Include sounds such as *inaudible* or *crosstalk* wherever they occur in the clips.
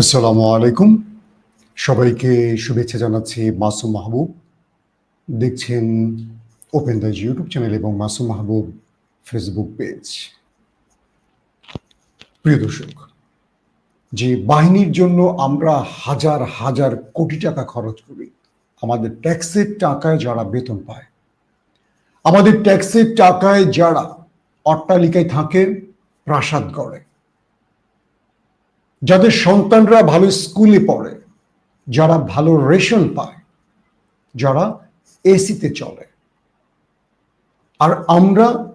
আসসালামু আলাইকুম। সবাইকে শুভেচ্ছা জানাচ্ছি মাসুম মাহবুব। দেখছেন ওপেন দাস ইউটিউব চ্যানেল এবং মাসুম মাহবুব ফেসবুক পেজ প্রিয় দর্শক, যে বাহিনীর জন্য আমরা হাজার হাজার কোটি টাকা খরচ করি, আমাদের ট্যাক্সের টাকায় যারা বেতন পায়, আমাদের ট্যাক্সের টাকায় যারা অট্টালিকায় থাকেন প্রাসাদ গড়ে। যাদের সন্তানরা ভালো স্কুলে পড়ে, যারা ভালো রেশন পায়, যারা এসিতে চলে। আর আমরা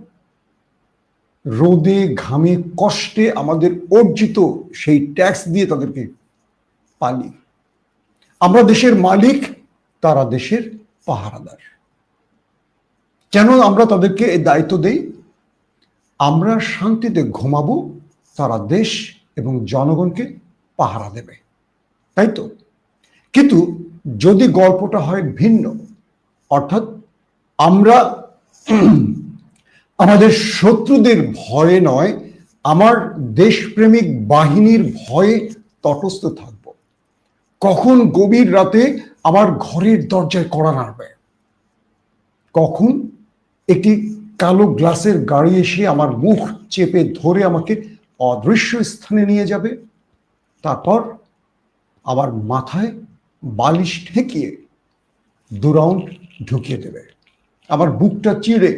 রোদে ঘামে কষ্টে আমাদের অর্জিত সেই ট্যাক্স দিয়ে তাদেরকে পালি। আমরা দেশের মালিক, তারা দেশের পাহারাদার। কেন আমরা তাদেরকে এই দায়িত্ব দেই? আমরা শান্তিতে ঘুমাবো, তারা দেশ এবং জনগণকে পাহারা দেবে। তাই তো? কিন্তু যদি গল্পটা হয় ভিন্ন, অর্থাৎ আমরা *clears throat* আমাদের শত্রুদের ভয়ে নয়, আমার দেশপ্রেমিক বাহিনীর ভয়ে তটস্থ থাকব। কখন গভীর রাতে আমার ঘরের দরজায় কড়া নাড়বে? কখন একটি কালো গ্লাসের গাড়ি এসে আমার মুখ চেপে ধরে আমাকে অদৃশ্য স্থানে নিয়ে যাবে, তারপর আবার মাথায় বালিশ ঠেকিয়ে দু রাউন্ড ঢুকিয়ে দেবে। আবার বুকটা চিড়ে,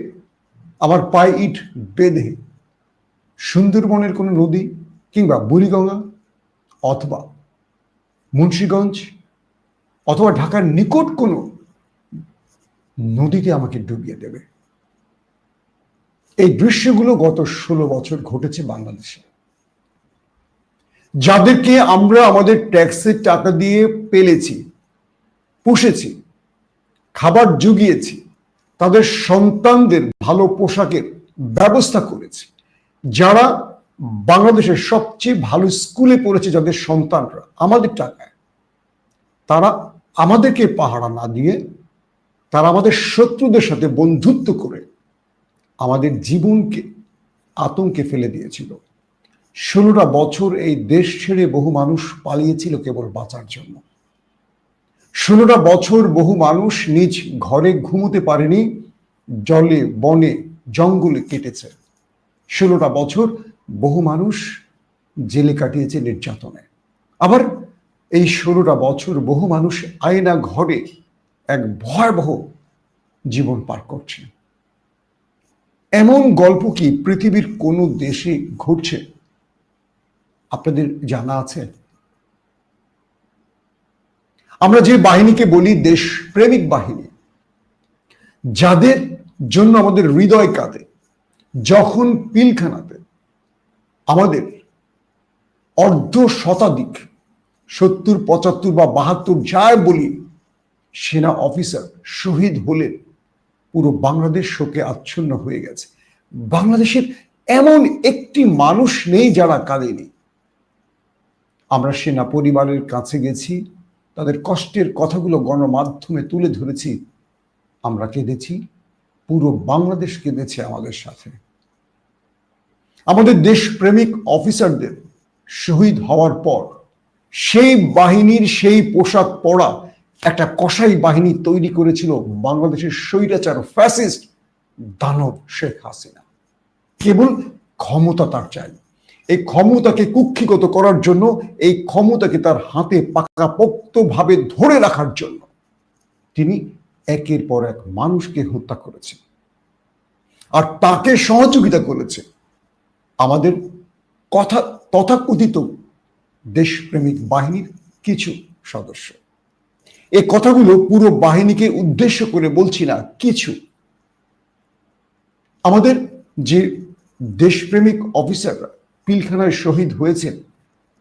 আবার পায়ে ইট বেঁধে সুন্দরবনের কোনো নদী কিংবা বুড়িগঙ্গা অথবা মুন্সীগঞ্জ অথবা ঢাকার নিকট কোনো নদীতে আমাকে ডুবিয়ে দেবে। এই দৃশ্যগুলো গত ষোলো বছর ঘটেছে বাংলাদেশে। যাদেরকে আমরা আমাদের ট্যাক্সের টাকা দিয়ে পেলেছি, পুষেছি, খাবার জুগিয়েছি, তাদের সন্তানদের ভালো পোশাকের ব্যবস্থা করেছি, যারা বাংলাদেশের সবচেয়ে ভালো স্কুলে পড়েছে যাদের সন্তানরা আমাদের টাকায়, তারা আমাদেরকে পাহারা না দিয়ে, তারা আমাদের শত্রুদের সাথে বন্ধুত্ব করে আমাদের জীবনকে আতঙ্কে ফেলে দিয়েছিল। ষোলোটা বছর এই দেশ ছেড়ে বহু মানুষ পালিয়েছিল কেবল বাঁচার জন্য। ষোলোটা বছর বহু মানুষ নিজ ঘরে ঘুমোতে পারেনি, জলে, বনে, জঙ্গলে কেটেছে। ষোলোটা বছর বহু মানুষ জেলে কাটিয়েছে নির্যাতনে। আবার এই ষোলোটা বছর বহু মানুষ আয়না ঘরে এক ভয়াবহ জীবন পার করছে। এমন গল্প কি পৃথিবীর কোনো দেশে ঘটছে? আপনাদের জানা আছে? আমরা যে বাহিনীকে বলি দেশ প্রেমিক বাহিনী, যাদের জন্য আমাদের হৃদয় কাঁদে, যখন পিলখানাতে আমাদের অর্ধ শতাধিক, সত্তর, পঁচাত্তর বা বাহাত্তর যায় বলি, সেনা অফিসার শহীদ হলেন। পুরো বাংলাদেশ শোকে আচ্ছন্ন হয়ে গেছে। বাংলাদেশের এমন একটি মানুষ নেই যারা কাঁদেনি আমরা সেনা পরিবারের কাছে গেছি, তাদের কষ্টের কথাগুলো গণমাধ্যমে তুলে ধরেছি। আমরা কেঁদেছি, পুরো বাংলাদেশ কেঁদেছে আমাদের সাথে। আমাদের দেশপ্রেমিক অফিসারদের শহীদ হওয়ার পর, সেই বাহিনীর সেই পোশাক পরা একটা কসাই বাহিনী তৈরি করেছিল বাংলাদেশের স্বৈরাচার ফ্যাসিস্ট দানব শেখ হাসিনা। কেবল ক্ষমতা তার চাই। এই ক্ষমতাকে কুক্ষিগত করার জন্য, এই ক্ষমতাকে তার হাতে পাকাপোক্তভাবে ধরে রাখার জন্য তিনি একের পর এক মানুষকে হত্যা করেছেন। আর তাকে সহযোগিতা করেছে আমাদের কথা তথাকথিত দেশপ্রেমিক বাহিনীর কিছু সদস্য। এই কথাগুলো পুরো বাহিনীকে উদ্দেশ্য করে বলছি না, কিছু। আমাদের যে দেশপ্রেমিক অফিসাররা পিলখানায় শহীদ হয়েছেন,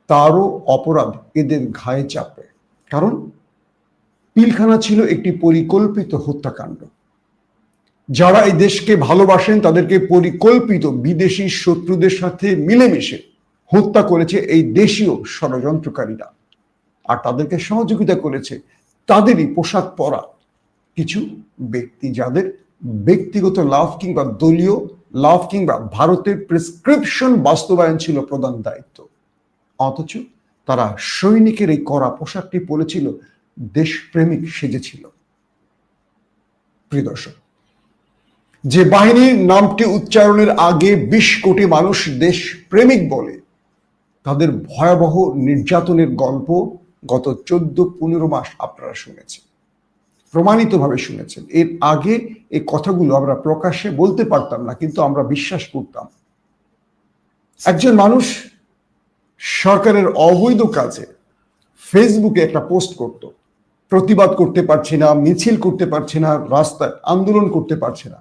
তারও অপরাধ এদের ঘায়ে চাপে। কারণ পিলখানা ছিল একটি পরিকল্পিত হত্যাকাণ্ড। যারা এই দেশকে ভালোবাসেন, তাদেরকে পরিকল্পিত বিদেশি শত্রুদের সাথে মিলেমিশে হত্যা করেছে এই দেশীয় ষড়যন্ত্রকারীরা। আর তাদেরকে সহযোগিতা করেছে তাদেরই পোশাক পরা কিছু ব্যক্তি যাদের ব্যক্তিগত লাভ কিংবা দলীয় লাভ কিংবা ভারতের প্রেসক্রিপশন বাস্তবায়ন ছিল প্রধান দায়িত্ব। অথচ তারা সৈনিকের এই করা পোশাকটি পরেছিল, দেশপ্রেমিক সেজেছিল। প্রিয় দর্শক, যে বাহিনীর নামটি উচ্চারণের আগে বিশ কোটি মানুষ দেশ প্রেমিক বলে, তাদের ভয়াবহ নির্যাতনের গল্প গত চোদ্দ পনেরো মাস আপনারা শুনেছেন, প্রমাণিতভাবে শুনেছেন। এর আগে এই কথাগুলো আমরা প্রকাশ্যে বলতে পারতাম না, কিন্তু আমরা বিশ্বাস করতাম। একজন মানুষ সরকারের অবৈধ কাজে ফেসবুকে একটা পোস্ট করত। প্রতিবাদ করতে পারছি না, মিছিল করতে পারছি না, রাস্তায় আন্দোলন করতে পারছে না।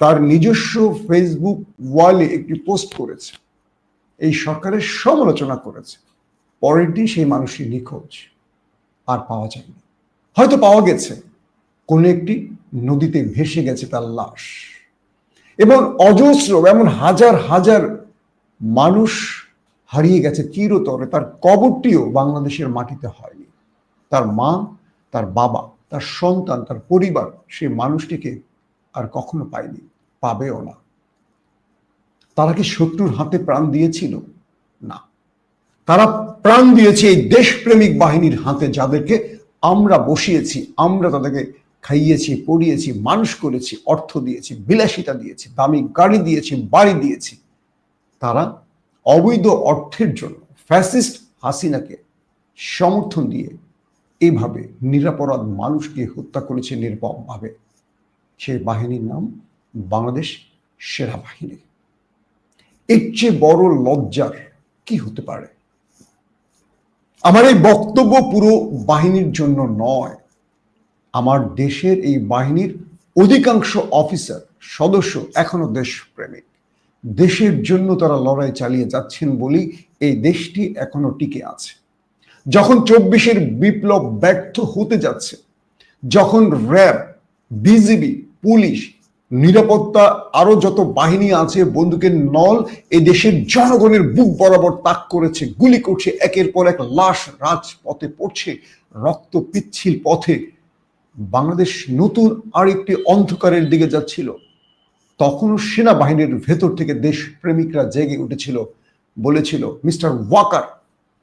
তার নিজস্ব ফেসবুক ওয়ালে একটি পোস্ট করেছে। এই সরকারের সমালোচনা করেছে। পরের দিন সেই মানুষটি নিখোঁজ, আর পাওয়া যায়নি। হয়তো পাওয়া গেছে, কোন একটি নদীতে ভেসে গেছে তার লাশ। এবং অজস্র, এমন হাজার হাজার মানুষ হারিয়ে গেছে চিরতরে, তার কবরটিও বাংলাদেশের মাটিতে হয়নি। তার মা, তার বাবা, তার সন্তান, তার পরিবার সেই মানুষটিকে আর কখনো পায়নি, পাবেও না। তারা কি শত্রুর হাতে প্রাণ দিয়েছিল? না। তারা প্রাণ দিয়েছে এই দেশপ্রেমিক বাহিনীর হাতে যাদেরকে আমরা বসিয়েছি, আমরা তাদেরকে খাইয়েছি, পড়িয়েছি, মানুষ করেছি, অর্থ দিয়েছি, বিলাসিতা দিয়েছি, দামি গাড়ি দিয়েছি, বাড়ি দিয়েছি। তারা অবৈধ অর্থের জন্য ফ্যাসিস্ট হাসিনাকে সমর্থন দিয়ে এইভাবে নিরাপরাধ মানুষকে হত্যা করেছে নির্মমভাবে। সেই বাহিনীর নাম বাংলাদেশ সেরা বাহিনী এর চেয়ে বড় লজ্জার কি হতে পারে? আমার এই বক্তব্য পুরো বাহিনীর জন্য নয়। আমার দেশের এই বাহিনীর অধিকাংশ অফিসার, সদস্য এখনও দেশপ্রেমিক। দেশের জন্য তারা লড়াই চালিয়ে যাচ্ছেন বলেই এই দেশটি এখনও টিকে আছে। যখন চব্বিশের বিপ্লব ব্যর্থ হতে যাচ্ছে, যখন র্যাব, বিজিবি, পুলিশ নিরাপত্তা আরও যত বাহিনী আছে, বন্দুকের নল, এ দেশের জনগণের বুক বরাবর তাক করেছে, গুলি করছে, একের পর এক লাশ রাজপথে পড়ছে, রক্ত পিচ্ছিল পথে। বাংলাদেশ নতুন আরেকটি অন্ধকারের দিকে যাচ্ছিল। তখনও সেনাবাহিনীর ভেতর থেকে দেশপ্রেমিকরা জেগে উঠেছিল, বলেছিল, মিস্টার ওয়াকার,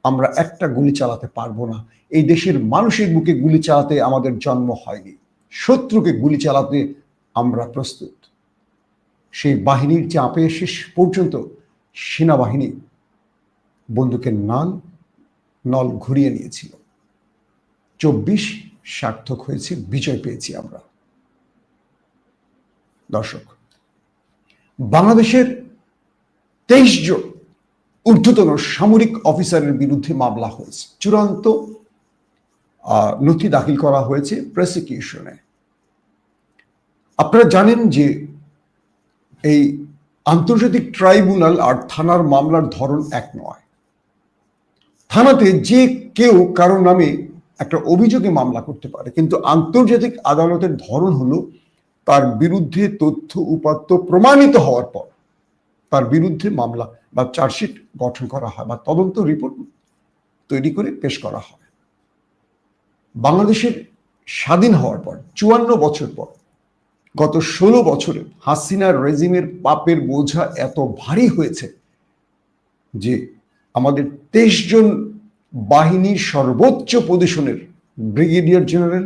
আমরা একটা গুলি চালাতে পারব না। এই দেশের মানুষের বুকে গুলি চালাতে আমাদের জন্ম হয়নি। শত্রুকে গুলি চালাতে আমরা প্রস্তুত। সেই বাহিনীর চাপে শেষ পর্যন্ত সেনাবাহিনী বন্দুকের নাল, নল ঘুরিয়ে নিয়েছিল। চব্বিশ সার্থক হয়েছে, বিজয় পেয়েছি আমরা। দর্শক, বাংলাদেশের তেইশ জন ঊর্ধ্বতন সামরিক অফিসারের বিরুদ্ধে মামলা হয়েছে। চূড়ান্ত নথি দাখিল করা হয়েছে প্রসিকিউশনে আপনারা জানেন যে এই আন্তর্জাতিক ট্রাইব্যুনাল আর থানার মামলার ধরন এক নয়। থানাতে যে কেউ কারও নামে একটা অভিযোগে মামলা করতে পারে, কিন্তু আন্তর্জাতিক আদালতের ধরন হলো তার বিরুদ্ধে তথ্য উপাত্ত প্রমাণিত হওয়ার পর তার বিরুদ্ধে মামলা বা চার্জশিট গঠন করা হয় বা তদন্ত রিপোর্ট তৈরি করে পেশ করা হয়। বাংলাদেশের স্বাধীন হওয়ার পর, চুয়ান্ন বছর পর গত ষোলো বছরে হাসিনার রেজিমের পাপের বোঝা এত ভারী হয়েছে যে আমাদের তেইশ জন বাহিনীর সর্বোচ্চ পজিশনের ব্রিগেডিয়ার জেনারেল,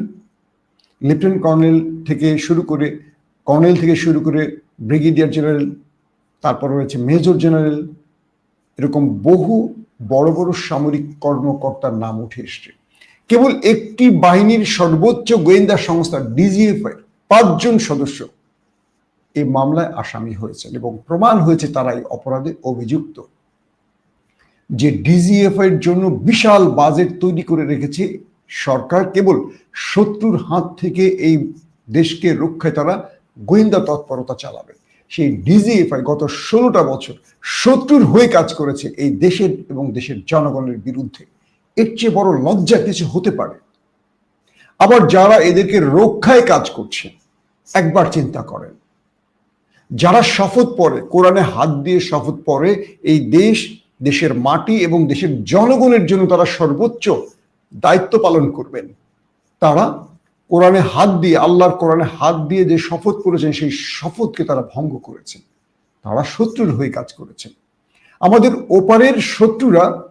লেফটেন্যান্ট কর্নেল থেকে শুরু করে, কর্নেল থেকে শুরু করে ব্রিগেডিয়ার জেনারেল, তারপর রয়েছে মেজর জেনারেল, এরকম বহু বড় বড় সামরিক কর্মকর্তার নাম উঠে এসছে। কেবল একটি বাহিনীর সর্বোচ্চ গোয়েন্দা সংস্থা ডিজিএফআই পাঁচজন সদস্য এই মামলায় আসামি হয়েছেন এবং প্রমাণ হয়েছে তারা এই অপরাধে অভিযুক্ত। যে ডিজিএফআই এর জন্য বিশাল বাজেট তৈরি করে রেখেছে সরকার, কেবল শত্রুর হাত থেকে এই দেশকে রক্ষায় তারা গোয়েন্দা তৎপরতা চালাবে। সেই ডিজিএফআই গত ষোলোটা বছর শত্রুর হয়ে কাজ করেছে এই দেশের এবং দেশের জনগণের বিরুদ্ধে। এর চেয়ে বড় লজ্জা কিছু হতে পারে। আবার যারা এদেরকে রক্ষায় কাজ করছে, একবার চিন্তা করেন। যারা শপথ পরে, কোরআনে হাত দিয়ে শপথ পরে, এই দেশ, দেশের মাটি এবং দেশের জনগণের জন্য তারা সর্বোচ্চ দায়িত্ব পালন করবেন। তারা কোরআনে হাত দিয়ে, আল্লাহর কোরআনে হাত দিয়ে যে শপথ করেছেন, সেই শপথকে তারা ভঙ্গ করেছেন। তারা শত্রুর হয়ে কাজ করেছেন। আমাদের ওপারের শত্রুরা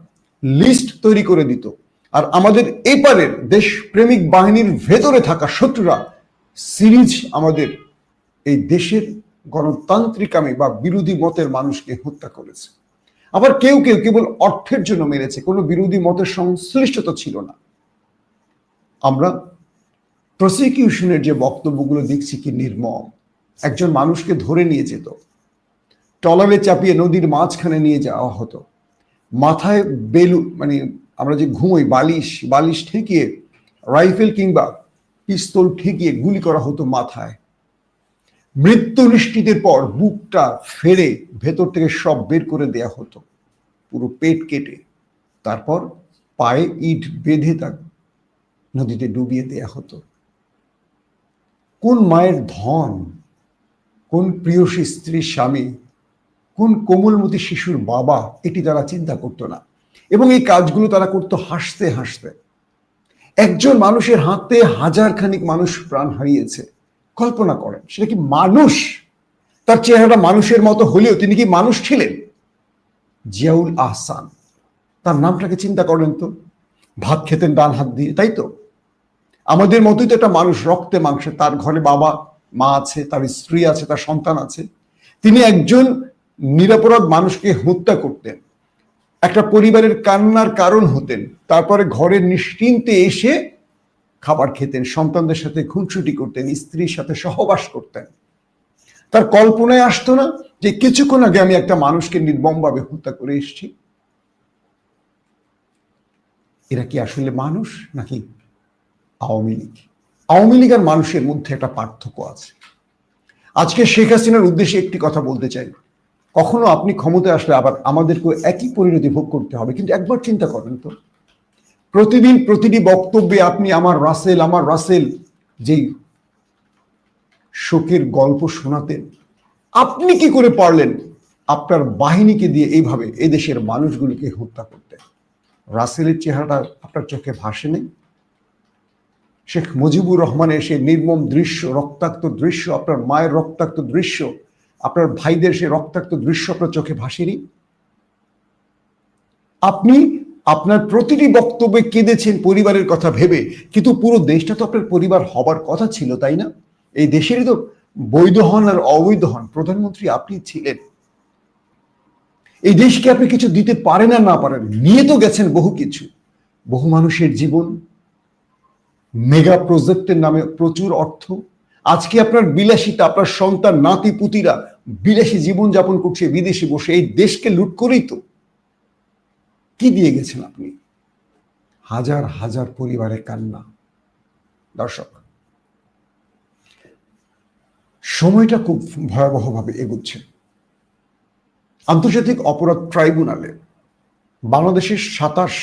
লিস্ট তৈরি করে দিত। আর আমাদের এপারের দেশপ্রেমিক বাহিনীর ভেতরে থাকা শত্রুরা সিরিজ আমাদের এই দেশের গণতান্ত্রিকামী বা বিরোধী মতের মানুষকে হত্যা করেছে। আবার কেউ কেউ কেবল অর্থের জন্য মেরেছে, কোনো বিরোধী মতের সংশ্লিষ্টতা ছিল না। আমরা প্রসিকিউশনের যে বক্তব্যগুলো দেখছি কি নির্মম। একজন মানুষকে ধরে নিয়ে যেত টলারে চাপিয়ে নদীর মাঝখানে নিয়ে যাওয়া হতো। মাথায় বেলু মানে আমরা যে ঘুমোই, বালিশ বালিশ ঠেকিয়ে, রাইফেল কিংবা পিস্তল ঠেকিয়ে গুলি করা হতো মাথায়। মৃত্যু নিশ্চিতের পর বুকটা ফেরে ভেতর থেকে সব বের করে দেয়া হতো, পুরো পেট কেটে। তারপর পায়ে ইট বেঁধে তাক নদীতে ডুবিয়ে দেয়া হতো। কোন মায়ের ধন, কোন প্রিয়সী স্ত্রীর স্বামী, কোন কোমলমতি শিশুর বাবা, এটি তারা চিন্তা করতো না। এবং এই কাজগুলো তারা করতো হাসতে হাসতে। একজন মানুষের হাতে হাজার খানিক মানুষ প্রাণ হারিয়েছে, কল্পনা করেন, সেটা কি মানুষ? তার চেহারাটা মানুষের মতো হলেও তিনি কি মানুষ ছিলেন? জিয়াউল আহসান। তার নামটাকে চিন্তা করেন তো, ভাত খেতেন, ডান হাত দিয়ে, তাই তো? আমাদের মতোই তো একটা মানুষ, রক্তে মাংসে, তার ঘরে বাবা, মা আছে, তার স্ত্রী আছে, তার সন্তান আছে। তিনি একজন নিরাপরাধ মানুষকে হত্যা করতেন। একটা পরিবারের কান্নার কারণ হতেন, তারপরে ঘরের নিশ্চিন্তে এসে খাবার খেতেন, সন্তানদের সাথে খুনসুটি করতেন, স্ত্রীর সাথে সহবাস করতেন। তার কল্পনায় আসতো না যে কিছুক্ষণ আগে আমি একটা মানুষকে নির্মমভাবে হত্যা করে এসেছি। এরা কি আসলে মানুষ নাকি আওয়ামী লীগ? আওয়ামী লীগ আর মানুষের মধ্যে একটা পার্থক্য আছে। আজকে শেখ হাসিনার উদ্দেশ্যে একটি কথা বলতে চাই। কখনো আপনি ক্ষমতায় আসলে আবার আমাদেরকে একই পরিণতি ভোগ করতে হবে, কিন্তু একবার চিন্তা করেন তো। প্রতিদিন প্রতিটি বক্তব্যে আপনি আমার রাসেল আমার রাসেল, যেই শোকের গল্প শোনাতেন আপনি কি করে পারলেন আপনার বাহিনীকে দিয়ে এইভাবে এদেশের মানুষগুলিকে হত্যা করতে? রাসেলের চেহারাটা আপনার চোখে ভাসে নেই? শেখ মুজিবুর রহমানের সেই নির্মম দৃশ্য, রক্তাক্ত দৃশ্য, আপনার মায়ের রক্তাক্ত দৃশ্য আপনার ভাইদের সে রক্তাক্ত দৃশ্য আপনার চোখে ভাসেনি? আপনি আপনার প্রতিটি বক্তব্যে কেঁদেছেন পরিবারের কথা ভেবে, কিন্তু পুরো দেশটা তো আপনার পরিবার হবার কথা ছিল, তাই না? এই দেশেরই তো বৈধ হন আর অবৈধ হন, প্রধানমন্ত্রী আপনি ছিলেন। এই দেশকে আপনি কিছু দিতে পারেন আর না পারেন, নিয়ে তো গেছেন বহু কিছু। বহু মানুষের জীবন, মেগা প্রজেক্টের নামে প্রচুর অর্থ আজকে আপনার বিলাসিতা, আপনার সন্তান, নাতি, পুতিরা বিলাসী জীবন যাপন করছে বিদেশে বসে, এই দেশকে লুট করেই তো। কি দিয়ে গেছেন আপনি? হাজার হাজার পরিবারের কান্না। দর্শক, সময়টা খুব ভয়াবহভাবে এগুচ্ছে। আন্তর্জাতিক অপরাধ ট্রাইব্যুনালে বাংলাদেশের সাতাশ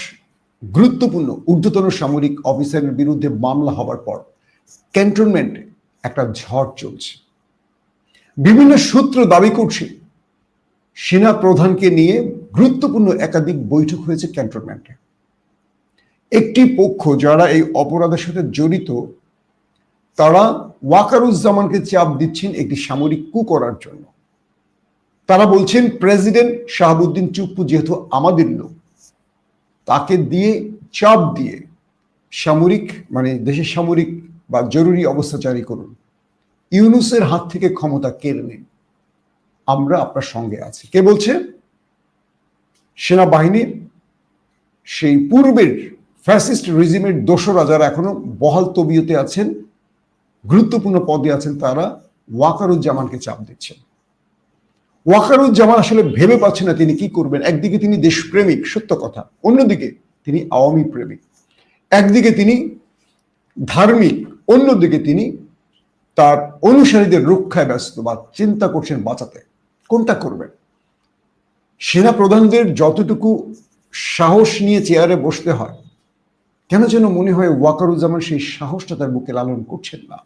গুরুত্বপূর্ণ ঊর্ধ্বতন সামরিক অফিসারের বিরুদ্ধে মামলা হবার পর ক্যান্টনমেন্টে একটা ঝড় চলছে। বিভিন্ন সূত্র দাবি করছে, সেনা প্রধানকে নিয়ে গুরুত্বপূর্ণ একাধিক বৈঠক হয়েছে ক্যান্টনমেন্টে। একটি পক্ষ যারা এই অপরাধের সাথে জড়িত, তারা ওয়াকারুজ্জামানকে চাপ দিচ্ছেন একটি সামরিক কু করার জন্য। তারা বলছেন, প্রেসিডেন্ট শাহাবুদ্দিন চুপ্পু যেহেতু আমাদের লোক, তাকে দিয়ে চাপ দিয়ে সামরিক মানে দেশের সামরিক বা জরুরি অবস্থা জারি করুন। ইউনুসের হাত থেকে ক্ষমতা কেড়ে নিন। আমরা আপনার সঙ্গে আছি। কে বলছে? সেনাবাহিনীর সেই পূর্বের ফ্যাসিস্ট রিজিমের দোসরা যারা এখনও বহাল তবিয়তে আছেন, গুরুত্বপূর্ণ পদে আছেন, তারা ওয়াকারুজ্জামানকে চাপ দিচ্ছেন। ওয়াকারুজ্জামান আসলে ভেবে পাচ্ছেন না তিনি কি করবেন। একদিকে তিনি দেশপ্রেমিক, সত্য কথা। অন্যদিকে তিনি আওয়ামী প্রেমিক। একদিকে তিনি ধার্মিক অন্যদিকে তিনি তার অনুসারীদের রক্ষায় ব্যস্ত বা চিন্তা করছেন বাঁচাতে। কোনটা করবেন? সেনা প্রধানদের যতটুকু সাহস নিয়ে চেয়ারে বসতে হয়, কেন যেন মনে হয় ওয়াকারুজ্জামান সেই সাহসটা তার বুকে লালন করছেন না।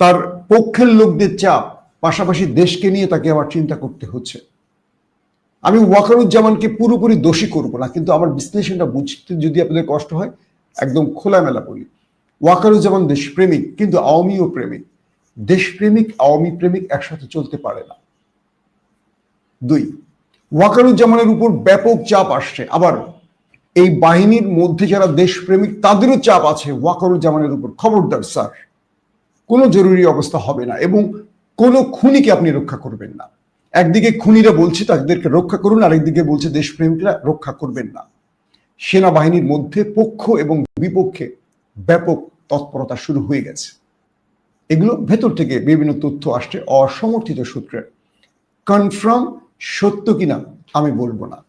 তার পক্ষের লোকদের চাপ, পাশাপাশি দেশকে নিয়ে তাকে আবার চিন্তা করতে হচ্ছে। আমি ওয়াকারুজ্জামানকে পুরোপুরি দোষী করব না, কিন্তু আমার বিশ্লেষণটা বুঝতে যদি আপনাদের কষ্ট হয়, একদম খোলামেলা বলি। ওয়াকারুজ্জামান দেশপ্রেমিক, কিন্তু আওয়ামীও প্রেমিক। দেশপ্রেমিক, আওয়ামী প্রেমিক একসাথে চলতে পারে না। দুই, ওয়াকারুজ্জামানের উপর ব্যাপক চাপ আসছে। আবার এই বাহিনীর মধ্যে যারা দেশপ্রেমিক, তাদেরও চাপ আছে ওয়াকারুজ্জামানের উপর। খবরদার, স্যার, কোনো জরুরি অবস্থা হবে না এবং কোনো খুনিকে আপনি রক্ষা করবেন না। একদিকে খুনিরা বলছে তাদেরকে রক্ষা করুন, আরেকদিকে বলছে দেশপ্রেমিকরা রক্ষা করবেন না। সেনাবাহিনীর মধ্যে পক্ষ এবং বিপক্ষে ব্যাপক তৎপরতা শুরু হয়ে গেছে। এগুলো ভেতর থেকে বিভিন্ন তথ্য আসছে, অসমর্থিত সূত্রে। কনফার্ম সত্য কিনা আমি বলব না।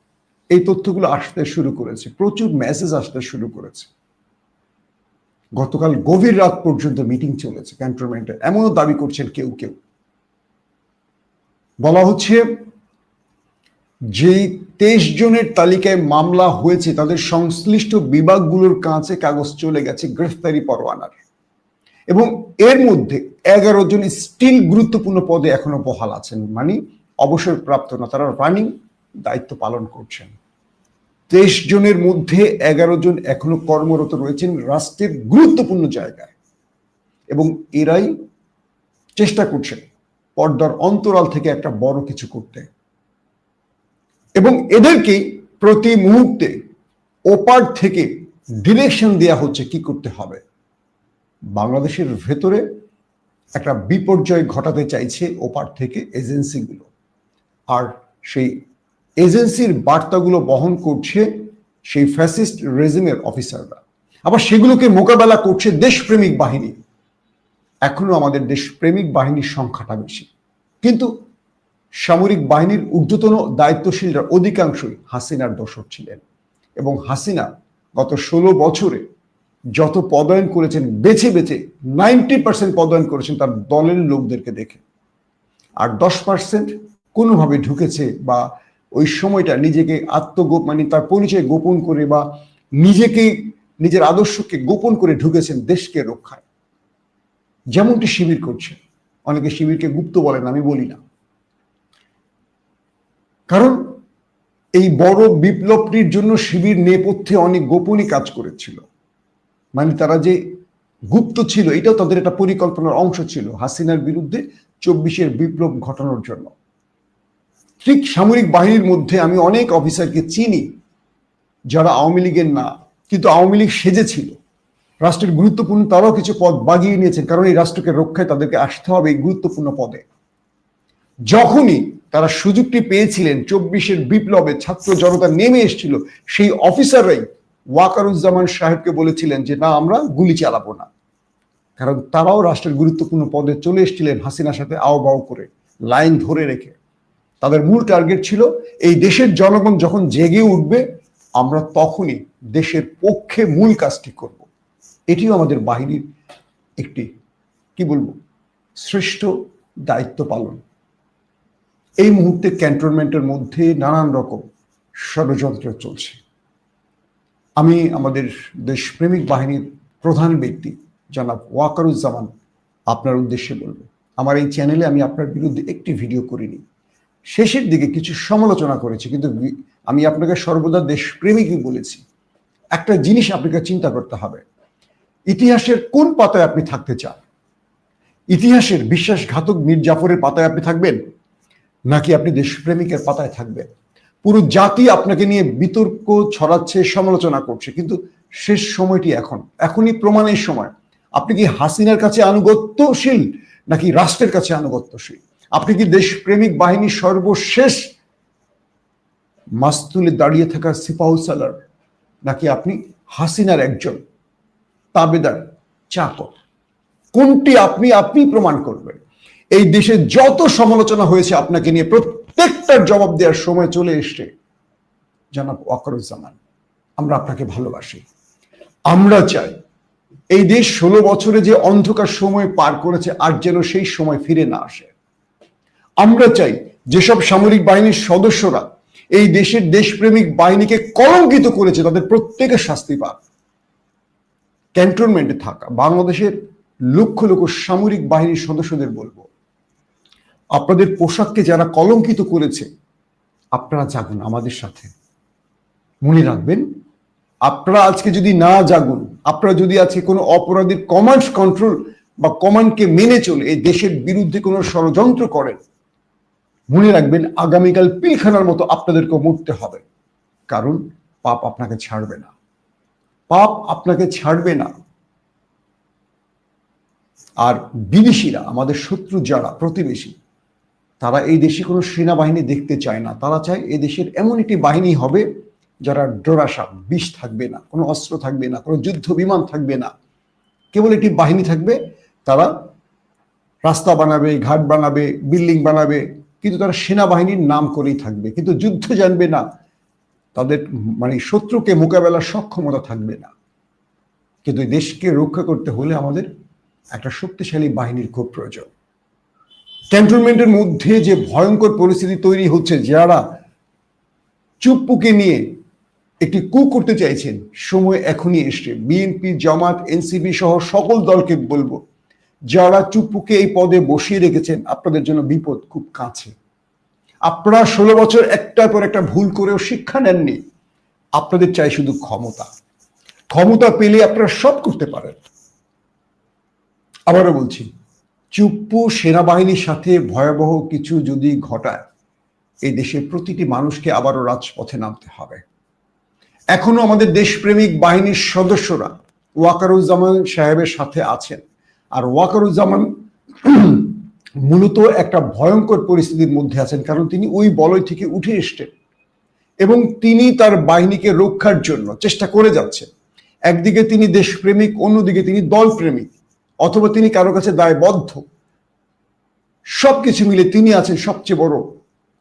এই তথ্যগুলো আসতে শুরু করেছে, প্রচুর মেসেজ আসতে শুরু করেছে। গতকাল গভীর রাত পর্যন্ত মিটিং চলেছে। ক্যান্টনমেন্টে এমনও দাবি করছেন কেউ কেউ। বলা হচ্ছে যে তেইশ জনের তালিকায় মামলা হয়েছে, তাদের সংশ্লিষ্ট বিভাগগুলোর কাছে কাগজ চলে গেছে গ্রেফতারি পরোয়ানার। এবং এর মধ্যে এগারো জন স্টিল গুরুত্বপূর্ণ পদে এখনও বহাল আছেন। মানে অবসরপ্রাপ্ত না, তারা রানিং দায়িত্ব পালন করছেন। তেইশ জনের মধ্যে এগারো জন এখনও কর্মরত রয়েছেন রাষ্ট্রের গুরুত্বপূর্ণ জায়গায়। এবং এরাই চেষ্টা করছেন পর্দার অন্তরাল থেকে একটা বড় কিছু করতে। এবং এদেরকেই প্রতি মুহূর্তে ওপার থেকে ডিরেকশন দেয়া হচ্ছে কি করতে হবে। বাংলাদেশের ভেতরে একটা বিপর্যয় ঘটাতে চাইছে ওপার থেকে এজেন্সিগুলো আর সেই এজেন্সির বার্তাগুলো বহন করছে সেই ফ্যাসিস্ট রেজিমের অফিসাররা আবার সেগুলোকে মোকাবেলা করছে দেশপ্রেমিক বাহিনী। এখনও আমাদের দেশপ্রেমিক বাহিনীর সংখ্যাটা বেশি। কিন্তু সামরিক বাহিনীর ঊর্ধ্বতন দায়িত্বশীলরা অধিকাংশই হাসিনার দোষর ছিলেন এবং হাসিনা গত ষোলো বছরে যত পদায়ন করেছেন, বেছে বেছে নাইনটি পার্সেন্ট পদায়ন করেছেন তার দলের লোকদেরকে দেখে। আর দশ পার্সেন্ট কোনোভাবে ঢুকেছে বা ওই সময়টা নিজেকে আত্মগোপ মানে তার পরিচয় গোপন করে বা নিজেকে, নিজের আদর্শকে গোপন করে ঢুকেছেন দেশকে রক্ষায়। যেমনটি শিবির করছে। অনেকে শিবিরকে গুপ্ত বলেন, আমি বলি না। কারণ এই বড় বিপ্লবটির জন্য শিবির নেপথ্যে অনেক গোপনই কাজ করেছিল। মানে তারা যে গুপ্ত ছিল, এটাও তাদের একটা পরিকল্পনার অংশ ছিল হাসিনার বিরুদ্ধে চব্বিশের বিপ্লব ঘটানোর জন্য। ঠিক সামরিক বাহিনীর মধ্যে আমি অনেক অফিসারকে চিনি, যারা আওয়ামী লীগের না, কিন্তু আওয়ামী লীগ সেজেছিল রাষ্ট্রের গুরুত্বপূর্ণ তারাও কিছু পদ বাগিয়ে নিয়েছেন, কারণ এই রাষ্ট্রকে রক্ষায় তাদেরকে আসতে হবে এই গুরুত্বপূর্ণ পদে। যখনই তারা সুযোগটি পেয়েছিলেন। চব্বিশের বিপ্লবে ছাত্র জনতা নেমে এসেছিল। সেই অফিসাররাই ওয়াকারুজ্জামান সাহেবকে বলেছিলেন যে, না, আমরা গুলি চালাবো না। কারণ তারাও রাষ্ট্রের গুরুত্বপূর্ণ পদে চলে এসেছিলেন হাসিনার সাথে আও বাও করে, লাইন ধরে রেখে। তাদের মূল টার্গেট ছিল, এই দেশের জনগণ যখন জেগে উঠবে, আমরা তখনই দেশের পক্ষে মূল কাজটি করব। এটিও আমাদের বাহিনীর একটি, কি বলব, শ্রেষ্ঠ দায়িত্ব পালন। এই মুহূর্তে ক্যান্টনমেন্টের মধ্যে নানান রকম ষড়যন্ত্র চলছে। আমি আমাদের দেশপ্রেমিক বাহিনীর প্রধান ব্যক্তি, জনাব ওয়াকারুজ্জামান, আপনার উদ্দেশ্যে বলব। আমার এই চ্যানেলে আমি আপনার বিরুদ্ধে একটি ভিডিও করিনি। শেষের দিকে কিছু সমালোচনা করেছি, কিন্তু আমি আপনাকে সর্বদা দেশপ্রেমিকই বলেছি। একটা জিনিস আপনাকে চিন্তা করতে হবে। ইতিহাসের কোন পাতায় আপনি থাকতে চান? ইতিহাসের বিশ্বাসঘাতক মীর জাফরের পাতায় আপনি থাকবেন? নাকি আপনি দেশপ্রেমিকের পাতায় থাকবেন? পুরো জাতি আপনাকে নিয়ে বিতর্ক ছড়াচ্ছে, সমালোচনা করছে, কিন্তু শেষ সময়টি এখন। এখনই প্রমাণের সময়। আপনি কি হাসিনার কাছে আনুগত্যশীল, নাকি রাষ্ট্রের কাছে আনুগত্যশীল? আপনি কি দেশপ্রেমিক বাহিনীর সর্বশেষ মাস্তুলে দাঁড়িয়ে থাকা সিপাহসালার নাকি আপনি হাসিনার একজন তাবেদার চাকর? কোনটি আপনি আপনি প্রমাণ করবেন? এই দেশে যত সমালোচনা হয়েছে আপনাকে নিয়ে প্রত্যেকটার জবাব দেওয়ার সময় চলে এসছে। জানাব ওয়াকরুজ্জামান, আমরা আপনাকে ভালোবাসি। আমরা চাই এই দেশ ষোলো বছরে যে অন্ধকার সময় পার করেছে, আর যেন সেই সময় ফিরে না আসে। আমরা চাই যেসব সামরিক বাহিনীর সদস্যরা এই দেশের দেশপ্রেমিক বাহিনীকে কলঙ্কিত করেছে, তাদের প্রত্যেকের শাস্তি পাক। ক্যান্টনমেন্টে থাকা বাংলাদেশের লক্ষ লক্ষ সামরিক বাহিনীর সদস্যদের বলব আপনাদের পোশাককে যারা কলঙ্কিত করেছে, আপনারা জাগুন আমাদের সাথে। মনে রাখবেন, আপনারা আজকে যদি না জাগুন, আপনারা যদি আজকে কোনো অপরাধীর কমান্ড কন্ট্রোল বা কমান্ডকে মেনে চলে, এই দেশের বিরুদ্ধে কোনো ষড়যন্ত্র করেন, মনে রাখবেন আগামীকাল পিলখানার মতো আপনাদেরকে মরতে হবে। কারণ পাপ আপনাকে ছাড়বে না। পাপ আপনাকে ছাড়বে না। আর বিদেশিরা, আমাদের শত্রু যারা, প্রতিবেশী তারা এই দেশে কোনো সেনাবাহিনী দেখতে চায় না। তারা চায় এই দেশের এমন একটি বাহিনী হবে যারা ডোরাসা বিষ থাকবে না, কোনো অস্ত্র থাকবে না, কোনো যুদ্ধ বিমান থাকবে না। কেবল একটি বাহিনী থাকবে, তারা রাস্তা বানাবে, ঘাট বানাবে, বিল্ডিং বানাবে, কিন্তু তারা সেনাবাহিনীর নাম করেই থাকবে। কিন্তু যুদ্ধ জানবে না, তাদের মানে শত্রুকে মোকাবেলার সক্ষমতা থাকবে না। কিন্তু দেশকে রক্ষা করতে হলে আমাদের একটা শক্তিশালী বাহিনীর খুব প্রয়োজন। ক্যান্টনমেন্টের মধ্যে যে ভয়ঙ্কর পরিস্থিতি তৈরি হচ্ছে, যারা চুপ্পুকে নিয়ে একটি কু করতে চাইছেন, সময় এখনই এসছে। বিএনপি, জামাত, এনসিপি সহ সকল দলকে বলব, যারা চুপ্পুকে এই পদে বসিয়ে রেখেছেন, আপনাদের জন্য বিপদ খুব কাছে। আপনারা ষোলো বছর একটার পর একটা ভুল করেও শিক্ষা নেননি, আপনাদের চাই শুধু ক্ষমতা। ক্ষমতা পেলে আপনারা সব করতে পারেন। আবারও বলছি চুপ্পু সেনাবাহিনীর সাথে ভয়াবহ কিছু যদি ঘটায়, এই দেশের প্রতিটি মানুষকে আবারও রাজপথে নামতে হবে। এখনও আমাদের দেশপ্রেমিক বাহিনীর সদস্যরা ওয়াকারুজ্জামান সাহেবের সাথে আছেন। আর ওয়াকারুজ্জামান মূলত একটা ভয়ঙ্কর পরিস্থিতির মধ্যে আছেন, কারণ তিনি ওই বলয় থেকে উঠে এসছেন এবং তিনি তার বাহিনীকে রক্ষার জন্য চেষ্টা করে যাচ্ছেন। একদিকে তিনি দেশপ্রেমিক, অন্যদিকে তিনি দলপ্রেমিক। অথবা তিনি কারও কাছে দায়বদ্ধ। সবকিছু মিলে তিনি আছেন সবচেয়ে বড়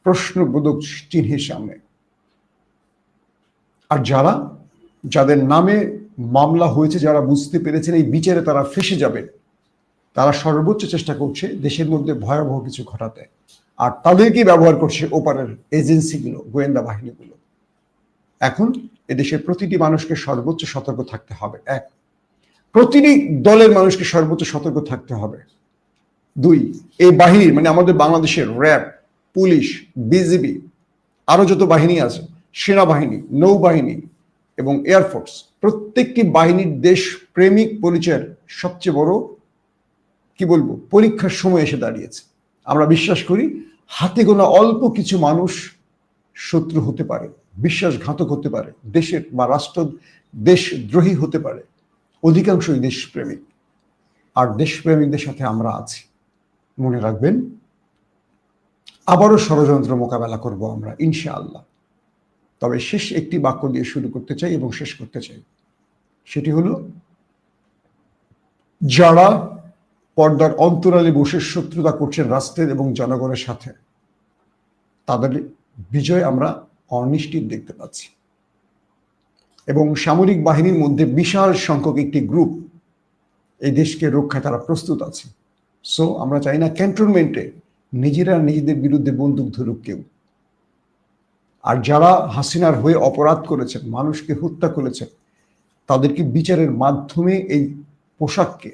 প্রশ্নবোধক চিহ্নের সামনে। আর যারা, যাদের নামে মামলা হয়েছে, যারা বুঝতে পেরেছেন এই বিচারে তারা ফেসে যাবেন, তারা সর্বোচ্চ চেষ্টা করছে দেশের মধ্যে ভয়াবহ কিছু ঘটাতে। আর তাদেরকে ব্যবহার করছে ওপারের এজেন্সিগুলো, গোয়েন্দা বাহিনীগুলো। এখন এদেশের প্রতিটি মানুষকে সর্বোচ্চ সতর্ক থাকতে হবে, এক। প্রতিটি দলের মানুষকে সর্বোচ্চ সতর্ক থাকতে হবে। দুই, এই বাহিনীর মানে আমাদের বাংলাদেশের র্যাব, পুলিশ, বিজিবি, আরও যত বাহিনী আছে, সেনাবাহিনী, নৌবাহিনী এবং এয়ারফোর্স প্রত্যেকটি বাহিনীর দেশ প্রেমিক পরিচয়ের সবচেয়ে বড়, কি বলব, পরীক্ষার সময় এসে দাঁড়িয়েছে। আমরা বিশ্বাস করি, হাতে গোনা অল্প কিছু মানুষ শত্রু হতে পারে, বিশ্বাসঘাতক হতে পারে, দেশের বা রাষ্ট্র দেশদ্রোহী হতে পারে। অধিকাংশই দেশপ্রেমিক। আর দেশপ্রেমিকদের সাথে আমরা আছি। মনে রাখবেন, আবারও ষড়যন্ত্র মোকাবেলা করব আমরা, ইনশাআল্লাহ। তবে শেষ একটি বাক্য দিয়ে শুরু করতে চাই এবং শেষ করতে চাই। সেটি হলো, যারা পর্দার অন্তরালে বসে শত্রুতা করছেন রাষ্ট্রের এবং জনগণের সাথে, তাদের বিজয় আমরা অনিশ্চিত দেখতে পাচ্ছি। এবং সামরিক বাহিনীর মধ্যে বিশাল সংখ্যক একটি গ্রুপ এই দেশকে রক্ষায় তারা প্রস্তুত আছে। সো আমরা চাই না ক্যান্টনমেন্টে নিজেরা নিজেদের বিরুদ্ধে বন্দুক ধরুক কেউ। আর যারা হাসিনার হয়ে অপরাধ করেছেন, মানুষকে হত্যা করেছেন, তাদেরকে বিচারের মাধ্যমে এই পোশাককে,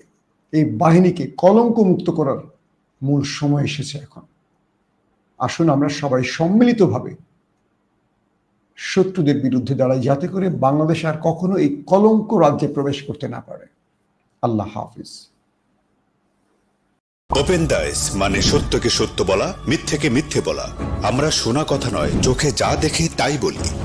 এই বাহিনীকে কলঙ্ক মুক্ত করার মূল সময় এসেছে এখন। আসুন আমরা সবাই সম্মিলিতভাবে শত্রুদের বিরুদ্ধে দাঁড়াই যাতে করে বাংলাদেশ আর কখনো এই কলঙ্ক রাজ্যে প্রবেশ করতে না পারে। আল্লাহ হাফিজ। ওপেন দাইস মানে সত্যকে সত্য বলা, মিথ্যেকে মিথ্যে বলা। আমরা শোনা কথা নয়, চোখে যা দেখে তাই বলি।